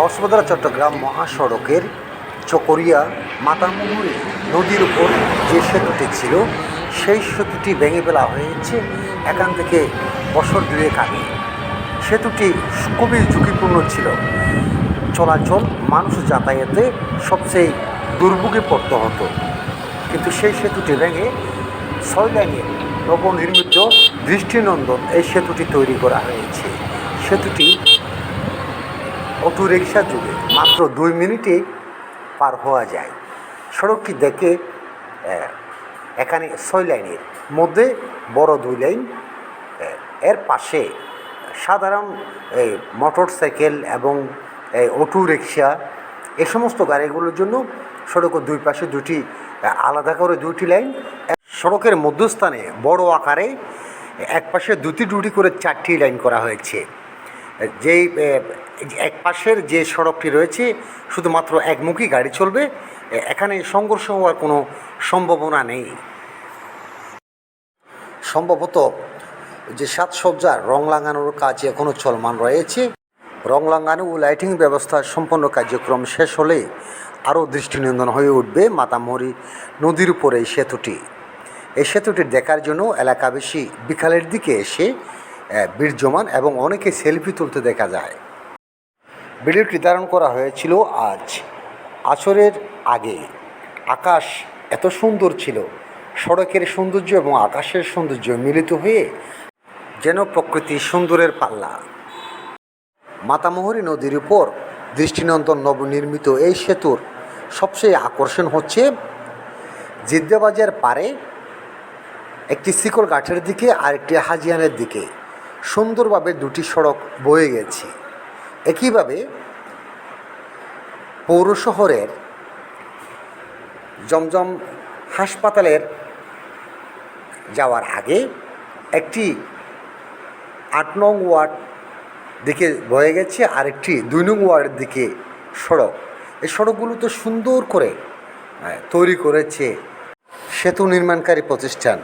কক্সবাজার চট্টগ্রাম মহাসড়কের চকরিয়া মাতামুহুরি নদীর উপর যে সেতুটি ছিল, সেই সেতুটি ভেঙে ফেলা হয়েছে। এখান থেকে বছর দুয়েক আগে। সেতুটি খুবই ঝুঁকিপূর্ণ ছিল। চলাচল, মানুষ যাতায়াতে সবচেয়ে দুর্ভোগে পড়তে হতো। কিন্তু সেই সেতুটি ভেঙে ছয় নবনির্মিত দৃষ্টিনন্দন এই সেতুটি তৈরি করা হয়েছে। সেতুটি অটো রিক্সা যুগে মাত্র দুই মিনিটে পার হওয়া যায়। সড়কটি দেখে এখানে ছয় লাইনের মধ্যে বড় দুই লাইন এর পাশে সাধারণ এই মোটর সাইকেল এবং এই অটো রিক্সা এ সমস্ত গাড়িগুলোর জন্য সড়কের দুই পাশে দুটি আলাদা করে দুটি লাইন। সড়কের মধ্যস্থানে বড় আকারে এক পাশে দুটি দুটি করে চারটি লাইন করা হয়েছে। যেই এক পাশের যে সড়কটি রয়েছে, শুধুমাত্র একমুখী গাড়ি চলবে এখানে সংঘর্ষ হওয়ার কোনো সম্ভাবনা নেই। সম্ভবত যে সাজসজ্জার রং লাগানোর কাজ এখনও চলমান রয়েছে। রং লাগানো ও লাইটিং ব্যবস্থা সম্পন্ন কার্যক্রম শেষ হলে আরও দৃষ্টিনন্দন হয়ে উঠবে মাতামহরি নদীর উপরে এই সেতুটি। এই সেতুটি দেখার জন্য এলাকাবাসী বিকালের দিকে এসে ভিড় এবং অনেকে সেলফি তুলতে দেখা যায়। ভিডিওটি ধারণ করা হয়েছিল আজ। আচরের আগে। আকাশ এত সুন্দর ছিল। সড়কের সৌন্দর্য এবং আকাশের সৌন্দর্য মিলিত হয়ে যেন প্রকৃতি সুন্দরের পাল্লা। মাতামোহরী নদীর উপর দৃষ্টিনন্দন নবনির্মিত এই সেতুর সবচেয়ে আকর্ষণ হচ্ছে জিদ্দাবাজার পারে একটি শিকল গাঠের দিকে আর একটি হাজিয়ানের দিকে। সুন্দরভাবে দুটি সড়ক বয়ে গেছে। একইভাবে পৌর শহরের জমজম হাসপাতালের যাওয়ার আগে একটি আট নং ওয়ার্ড দিকে বয়ে গেছে, আরেকটি দুই নং ওয়ার্ডের দিকে সড়ক। এই সড়কগুলো তো সুন্দর করে তৈরি করেছে সেতু নির্মাণকারী প্রতিষ্ঠান।